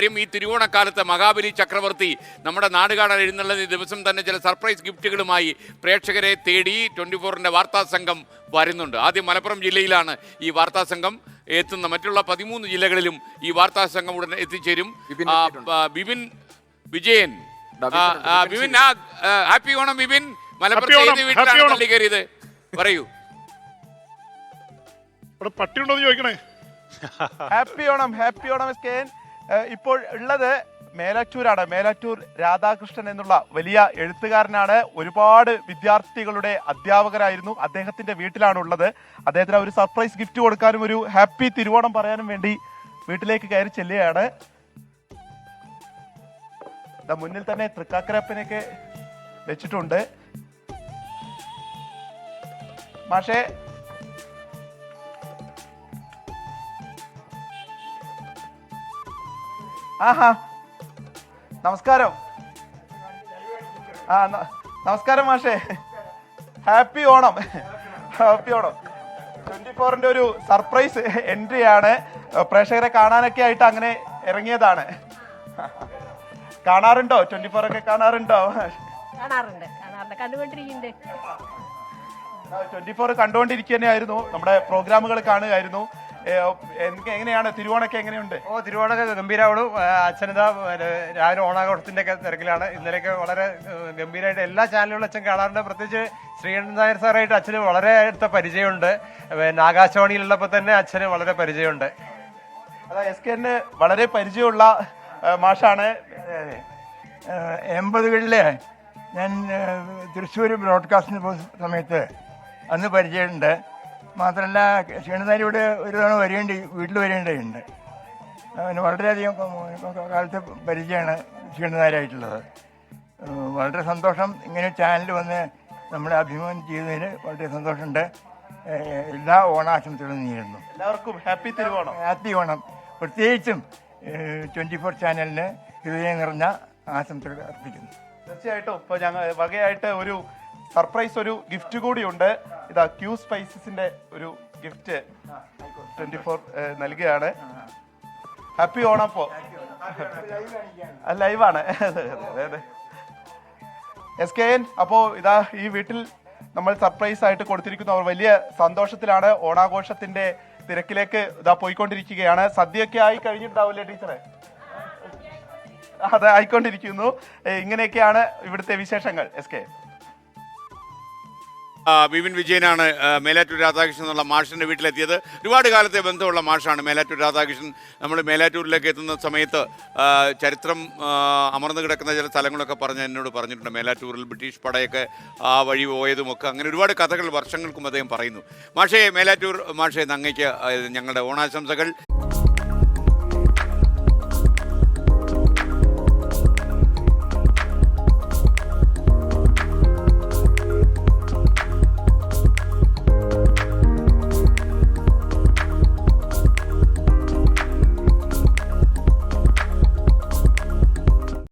കാര്യം ഈ തിരുവോണക്കാലത്ത് മഹാബലി ചക്രവർത്തി നമ്മുടെ നാട് കാണാൻ എഴുന്നള്ളത് ഈ ദിവസം തന്നെ ചില സർപ്രൈസ് ഗിഫ്റ്റുകളുമായി പ്രേക്ഷകരെ തേടി ട്വന്റി ഫോറിന്റെ വാർത്താ സംഘം വരുന്നുണ്ട്. ആദ്യം മലപ്പുറം ജില്ലയിലാണ് ഈ വാർത്താ സംഘം എത്തുന്ന. മറ്റുള്ള പതിമൂന്ന് ജില്ലകളിലും ഈ വാർത്താ സംഘം ഉടൻ എത്തിച്ചേരും. ബിപിൻ വിജയൻ. ബിപിൻ ഹാപ്പി ഓണം ബിപിൻ. മലപ്പുറം വീട്ടിലാണ് കയറിയത്? പറയൂ. പട്ടിയുണ്ടോ എന്ന് ചോദിക്കണേ. ഹാപ്പി ഓണം ഹാപ്പി ഓണം ഇപ്പോൾ ഉള്ളത് മേലാറ്റൂരാണ്. മേലാറ്റൂർ രാധാകൃഷ്ണൻ എന്നുള്ള വലിയ എഴുത്തുകാരനാണ്. ഒരുപാട് വിദ്യാർത്ഥികളുടെ അധ്യാപകരായിരുന്നു. അദ്ദേഹത്തിന്റെ വീട്ടിലാണ് ഉള്ളത് അദ്ദേഹത്തിന് ഒരു സർപ്രൈസ് ഗിഫ്റ്റ് കൊടുക്കാനും ഒരു ഹാപ്പി തിരുവോണം പറയാനും വേണ്ടി വീട്ടിലേക്ക് കയറി ചെല്ലുകയാണ്. മുന്നിൽ തന്നെ തൃക്കാക്കരപ്പനെയൊക്കെ വെച്ചിട്ടുണ്ട്. മാഷേ ആഹാ. നമസ്കാരം. ആ നമസ്കാരം മാഷേ. Happy Onam. Happy Onam. Twenty ഫോറിന്റെ ഒരു സർപ്രൈസ് എൻട്രി ആണ് പ്രേക്ഷകരെ കാണാനൊക്കെ ആയിട്ട് അങ്ങനെ ഇറങ്ങിയതാണ്. കാണാറുണ്ടോ? ട്വന്റി ഫോർ ഒക്കെ കാണാറുണ്ടോ? കാണാറുണ്ട്. കാണാറുണ്ട്. കണ്ടുകൊണ്ടിരിക്കുന്നുണ്ട്. ട്വന്റി ഫോർ കണ്ടുകൊണ്ടിരിക്കുന്നതായിരുന്നു നമ്മുടെ പ്രോഗ്രാമുകൾ കാണുകയായിരുന്നു. എനിക്ക് എങ്ങനെയാണ്? തിരുവോണൊക്കെ എങ്ങനെയുണ്ട്? ഓ തിരുവോണൊക്കെ ഗംഭീരമാണ് അച്ഛനിതാ രാവിലെ ഓണാഘോഷത്തിന്റെ ഒക്കെ തിരക്കിലാണ്. ഇന്നലെയൊക്കെ വളരെ ഗംഭീരമായിട്ട് എല്ലാ ചാനലുകളും അച്ഛൻ കാണാറുണ്ട്. പ്രത്യേകിച്ച് ശ്രീകണ്ഠൻ നായർ സാറായിട്ട് അച്ഛന് വളരെ അടുത്ത പരിചയമുണ്ട്. പിന്നെ ആകാശവാണിയിലുള്ളപ്പോൾ തന്നെ അച്ഛന് വളരെ പരിചയമുണ്ട്. അതാ എസ് കെ വളരെ പരിചയമുള്ള മാഷാണ്. എൺപതുകളിലെ ഞാൻ തൃശ്ശൂർ ബ്രോഡ്കാസ്റ്റിന് പോകുന്ന സമയത്ത് അന്ന് പരിചയമുണ്ട്. മാത്രമല്ല ക്ഷീണതാരി ഇവിടെ ഒരു തവണ വരേണ്ടി വീട്ടിൽ വരേണ്ടതുണ്ട്. അവന് വളരെയധികം കാലത്തെ പരിചയമാണ് ക്ഷീണതാരായിട്ടുള്ളത് വളരെ സന്തോഷം ഇങ്ങനെ ചാനൽ വന്ന് നമ്മളെ അഭിമുഖം ചെയ്തതിന് വളരെ സന്തോഷമുണ്ട്. എല്ലാ ഓണാശംസകളും നേരുന്നു. എല്ലാവർക്കും ഹാപ്പി തിരുവോണം. ഹാപ്പി ഓണം. പ്രത്യേകിച്ചും ട്വന്റി ഫോർ ചാനലിന് ഹൃദയം നിറഞ്ഞ ആശംസകൾ അർപ്പിക്കുന്നു. തീർച്ചയായിട്ടും. ഇപ്പോൾ ഞങ്ങൾ വകയായിട്ട് ഒരു സർപ്രൈസ് ഒരു ഗിഫ്റ്റ് കൂടിയുണ്ട്. ഇതാ ക്യൂ സ്പൈസസിന്റെ ഒരു ഗിഫ്റ്റ് ട്വന്റി ഫോർ നൽകുകയാണ്. ഹാപ്പി അപ്പോ ലൈവാണ്. എസ് കെ എൻ അപ്പോ ഇതാ ഈ വീട്ടിൽ നമ്മൾ സർപ്രൈസ് ആയിട്ട് കൊടുത്തിരിക്കുന്നു അവർ വലിയ സന്തോഷത്തിലാണ് ഓണാഘോഷത്തിന്റെ തിരക്കിലേക്ക് ഇതാ പോയിക്കൊണ്ടിരിക്കുകയാണ്. സദ്യയൊക്കെ ആയി കഴിഞ്ഞിട്ടുണ്ടാവില്ലേ ടീച്ചറെ? അതെ ആയിക്കൊണ്ടിരിക്കുന്നു. ഇങ്ങനെയൊക്കെയാണ് ഇവിടുത്തെ വിശേഷങ്ങൾ എസ് കെ ബിപിൻ വിജയനാണ് മേലാറ്റൂർ രാധാകൃഷ്ണൻ എന്നുള്ള മാഷിന്റെ വീട്ടിലെത്തിയത്. ഒരുപാട് കാലത്തെ ബന്ധമുള്ള മാഷാണ് മേലാറ്റൂർ രാധാകൃഷ്ണൻ. നമ്മൾ മേലാറ്റൂരിലേക്ക് എത്തുന്ന സമയത്ത് ചരിത്രം അമർന്നു കിടക്കുന്ന ചില സ്ഥലങ്ങളൊക്കെ പറഞ്ഞ് എന്നോട് പറഞ്ഞിട്ടുണ്ട്. മേലാറ്റൂരിൽ ബ്രിട്ടീഷ് പടയൊക്കെ ആ വഴി പോയതുമൊക്കെ അങ്ങനെ ഒരുപാട് കഥകൾ വർഷങ്ങൾക്കും അദ്ദേഹം പറയുന്നു. മാഷേ മേലാറ്റൂർ മാഷേ നങ്ങയ്ക്ക് ഞങ്ങളുടെ ഓണാശംസകൾ.